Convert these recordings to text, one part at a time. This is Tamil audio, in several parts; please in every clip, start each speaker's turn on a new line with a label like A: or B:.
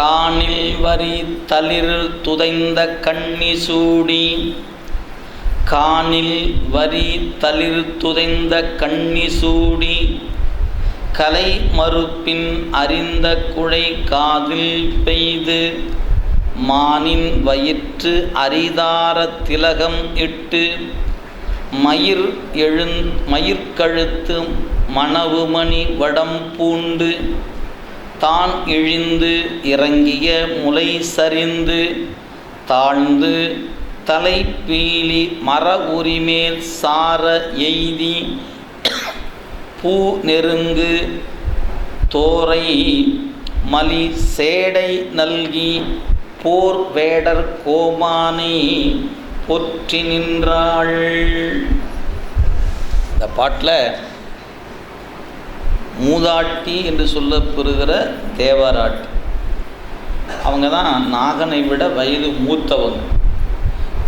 A: காணில் வரி தளிர் துதைந்த கண்ணி சூடி. காணில் வரி தளிர் துதைந்த கண்ணி சூடி. கலை மறுப்பின் அறிந்த குழை காதில் பெய்து. மானின் வயிற்று அரிதார திலகம் இட்டு. மயிர் எழுந் மயிர்கழுத்து மணவுமணி வடம் பூண்டு. தான் இழிந்து இறங்கிய முலை சரிந்து தாழ்ந்து தலை பீலி மர உரிமேல் சார எய்தி பூ நெருங்கு தோரை மலி சேடை நல்கி போர் வேடர் கோமானை பொற்றி நின்றாள். இந்த பாட்டில் மூதாட்டி என்று சொல்லப்பெறுகிற தேவராட்டி. அவங்க தான் நாகனை விட வயது மூத்தவங்க.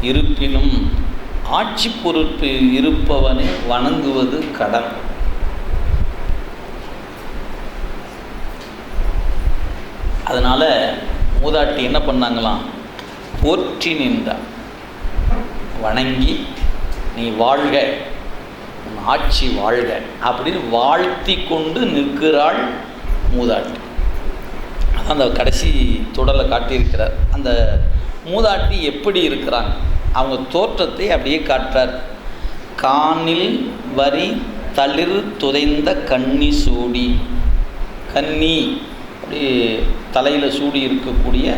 A: இருப்பினும் ஆட்சி பொறுப்பு இருப்பவனை வணங்குவது கடன். அதனால் மூதாட்டி என்ன பண்ணாங்களாம்? போற்றி நின்றான். வணங்கி நீ வாழ்க. ஆட்சி வாழ்க அப்படின்னு வாழ்த்தி கொண்டு நிற்கிறாள் மூதாட்டி. அந்த கடைசி தொடரில் காட்டியிருக்கிறார். அந்த மூதாட்டி எப்படி இருக்கிறாங்க அவங்க தோற்றத்தை அப்படியே காட்டுறார். காணில் வரி தளிர் துதைந்த கன்னி சூடி. கன்னி அப்படி தலையில் சூடி இருக்கக்கூடிய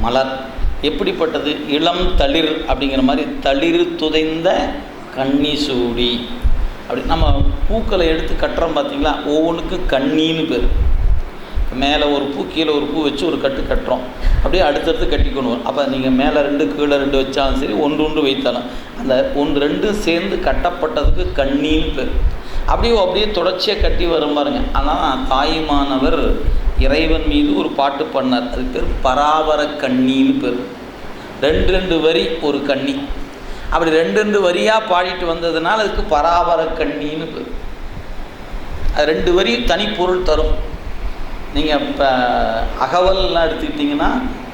A: மலர். எப்படிப்பட்டது? இளம் தளிர் அப்படிங்கிற மாதிரி தளிர் துதைந்த கன்னி சூடி. அப்படி நம்ம பூக்களை எடுத்து கட்டுறோம் பார்த்தீங்களா? ஒவ்வொன்றுக்கும் கண்ணின்னு பேர். மேலே ஒரு பூ கீழே ஒரு பூ வச்சு ஒரு கட்டு கட்டுறோம். அப்படியே அடுத்தடுத்து வரும். அப்போ நீங்கள் மேலே ரெண்டு கீழே ரெண்டு வச்சாலும் சரி ஒன்று ஒன்று வைத்தாலும். அந்த ஒன்று ரெண்டும் சேர்ந்து கட்டப்பட்டதுக்கு கண்ணின்னு பேர். அப்படியே அப்படியே தொடர்ச்சியாக கட்டி வரும் பாருங்க. ஆனால் தாயுமானவர் இறைவன் மீது ஒரு பாட்டு பண்ணார் அது பேர் பராபர கண்ணின்னு பேர். ரெண்டு ரெண்டு வரி ஒரு கண்ணி. அப்படி ரெண்டு ரெண்டு வரியாக பாடிட்டு வந்ததுனால அதுக்கு பராபர கண்ணின்னு பேர். அது ரெண்டு வரி தனிப்பொருள் தரும். நீங்கள் இப்போ அகவல்லாம் எடுத்துக்கிட்டிங்கன்னா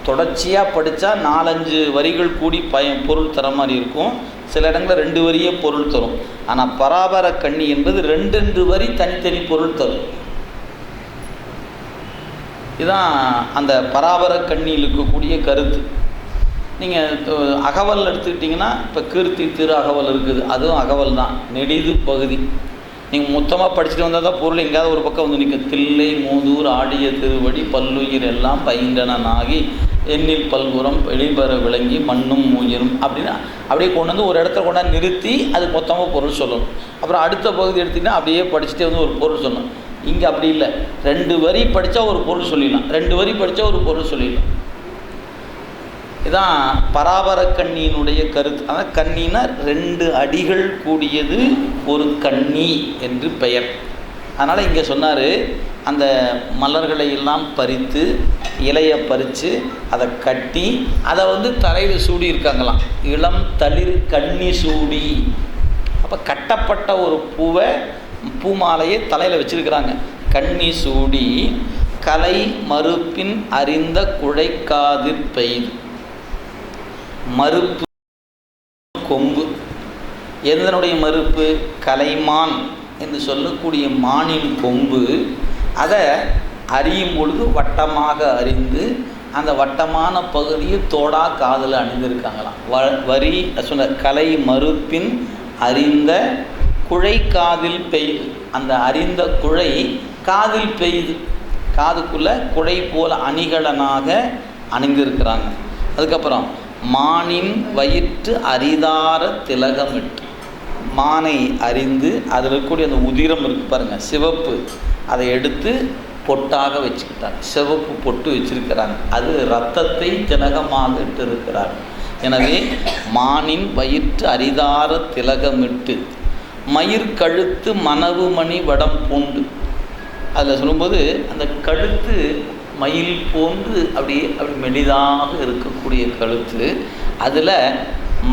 A: தொடர்ச்சியாக படித்தா நாலஞ்சு வரிகள் கூடி பய பொருள் தர மாதிரி இருக்கும். சில இடங்களில் ரெண்டு வரியே பொருள் தரும். ஆனால் பராபர கண்ணி என்பது ரெண்டு ரெண்டு வரி தனித்தனி பொருள் தரும். இதுதான் அந்த பராபர கண்ணியில் இருக்கக்கூடிய கருத்து. நீங்கள் அகவல் எடுத்துக்கிட்டிங்கன்னா இப்போ கீர்த்தி திரு அகவல் இருக்குது. அதுவும் அகவல் தான். நெடிது பகுதி. நீங்கள் மொத்தமாக படிச்சுட்டு வந்தால் தான் பொருள் எங்கேயாவது ஒரு பக்கம் வந்து நிற்கும் தில்லை மூதூர் ஆடிய திருவடி பல்லுயிர் எல்லாம் பயின்றனாகி எண்ணில் பல்குரம் வெளிபெற விளங்கி மண்ணும் உயிரும் அப்படின்னு அப்படியே கொண்டு வந்து ஒரு இடத்துல கொண்டாந்து நிறுத்தி அது மொத்தமாக பொருள் சொல்லணும். அப்புறம் அடுத்த பகுதி எடுத்திங்கன்னா அப்படியே படிச்சுட்டே வந்து ஒரு பொருள் சொல்லணும். இங்கே அப்படி இல்லை. ரெண்டு வரி படித்தா ஒரு பொருள் சொல்லிடலாம். ரெண்டு வரி படித்தா ஒரு பொருள் சொல்லிடலாம். இதான் பராபர கண்ணியினுடைய கருத்து. அதான் கண்ணினா ரெண்டு அடிகள் கூடியது ஒரு கண்ணி என்று பெயர். அதனால் இங்கே சொன்னார் அந்த மலர்களை எல்லாம் பறித்து இலையை பறித்து அதை கட்டி அதை வந்து தலையில் சூடி இருக்காங்களாம். இளம் தளிர் கண்ணி சூடி. அப்போ கட்டப்பட்ட ஒரு பூவை பூ மாலையை தலையில் வச்சுருக்கிறாங்க. கண்ணி சூடி கலை மறுப்பின் அறிந்த குழைக்காதிர் பெய்து மறுப்பு கொம்பு. எதனுடைய மறுப்பு? கலைமான் என்று சொல்லக்கூடிய மானின் கொம்பு. அதை அறியும் பொழுது வட்டமாக அறிந்து அந்த வட்டமான பகுதியை தோடா காதில் அணிந்திருக்காங்களாம். வ வரி சொன்ன கலை மறுப்பின் அறிந்த குழை காதில் பெய்து அந்த அறிந்த குழை காதில் பெய்து காதுக்குள்ளே குழை போல அணிகலனாக அணிந்திருக்கிறாங்க. அதுக்கப்புறம் மானின் வயிற்று அரிதார திலகமிட்டு. மானை அறிந்து அதில் இருக்கக்கூடிய அந்த உதிரம் இருக்குது பாருங்கள் சிவப்பு. அதை எடுத்து பொட்டாக வச்சுக்கிட்டாங்க சிவப்பு பொட்டு வச்சிருக்கிறாங்க அது இரத்தத்தை திலகமாக இட்டு இருக்கிறார் எனவே மானின் வயிற்று அரிதார திலகமிட்டு மயிர் கழுத்து மணவு மணி வடம் பூண்டு. அதில் சொல்லும்போது அந்த கழுத்து மயில் போன்று அப்படியே அப்படி மெலிதாக இருக்கக்கூடிய கழுத்து. அதில்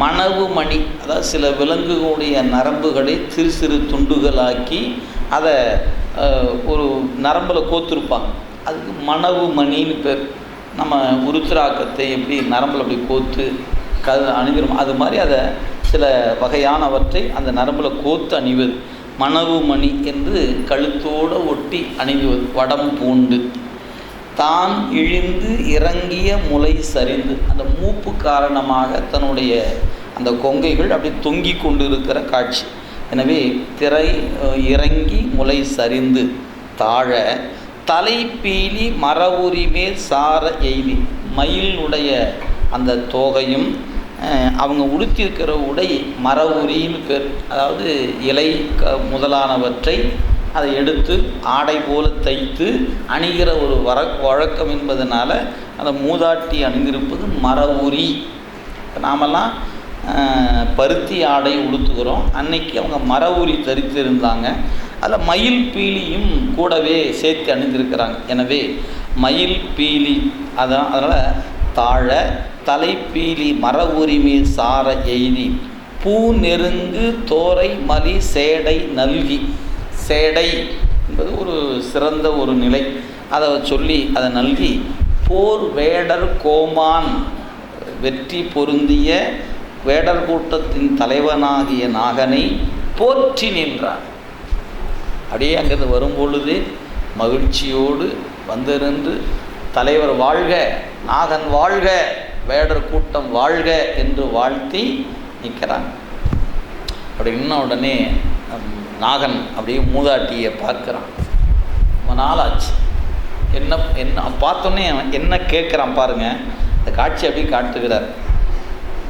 A: மணவு மணி அதாவது சில விலங்குகளுடைய நரம்புகளை சிறு சிறு துண்டுகளாக்கி அதை ஒரு நரம்பில் கோத்துருப்பாங்க. அதுக்கு மணவு மணின்னு பேர். நம்ம உருத்திராக்கத்தை எப்படி நரம்பில் அப்படி கோத்து க அணிகிறோம் அது மாதிரி அதை சில வகையானவற்றை அந்த நரம்பில் கோத்து அணிவது. மணவு மணி என்று கழுத்தோடு ஒட்டி அணிவது வடம் பூண்டு. தான் இழிந்து இறங்கிய முளை சரிந்து. அந்த மூப்பு காரணமாக தன்னுடைய அந்த கொங்கைகள் அப்படி தொங்கி கொண்டு இருக்கிற காட்சி. எனவே திரை இறங்கி முளை சரிந்து தாழ தலைப்பீலி மரவுரி மேல் சார எய்தி. மயிலுடைய அந்த தோகையும் அவங்க உடுத்தியிருக்கிற உடை மரவுரின்னு பேர் அதாவது இலை க முதலானவற்றை அதை எடுத்து ஆடை போல தைத்து அணிகிற ஒரு வர வழக்கம் என்பதனால் அந்த மூதாட்டி அணிந்திருப்பது மரவுரி இப்ப நாமெல்லாம் பருத்தி ஆடை உடுத்துகிறோம். அன்னைக்கு அவங்க மரவுரி தரித்திருந்தாங்க அதில் மயில் பீலியும் கூடவே சேர்த்து அணிந்திருக்கிறாங்க. எனவே மயில் பீலி அதான் அதனால் தாழ தலைப்பீலி மர உரிமை சார எய்தி பூ நெருங்கு தோரை மலி சேடை நல்கி. சேடை என்பது ஒரு சிறந்த ஒரு நிலை. அதை சொல்லி அதை நல்கி போர் வேடர் கோமான் வெற்றி பொருந்திய வேடர் கூட்டத்தின் தலைவனாகிய நாகனை போற்றி நின்றார் அப்படியே அங்கிருந்து வரும்பொழுது மகிழ்ச்சியோடு வந்திருந்து தலைவர் வாழ்க நாகன் வாழ்க வேடர் கூட்டம் வாழ்க என்று வாழ்த்தி நிற்கிறாங்க அப்படி நின்ன உடனே நாகன் அப்படியே மூதாட்டியை பார்க்குறான். ரொம்ப நாள் ஆச்சு என்ன என்ன பார்த்தோன்னே என்ன கேட்குறான் பாருங்கள் அந்த காட்சி அப்படியே காட்டுகிறார்.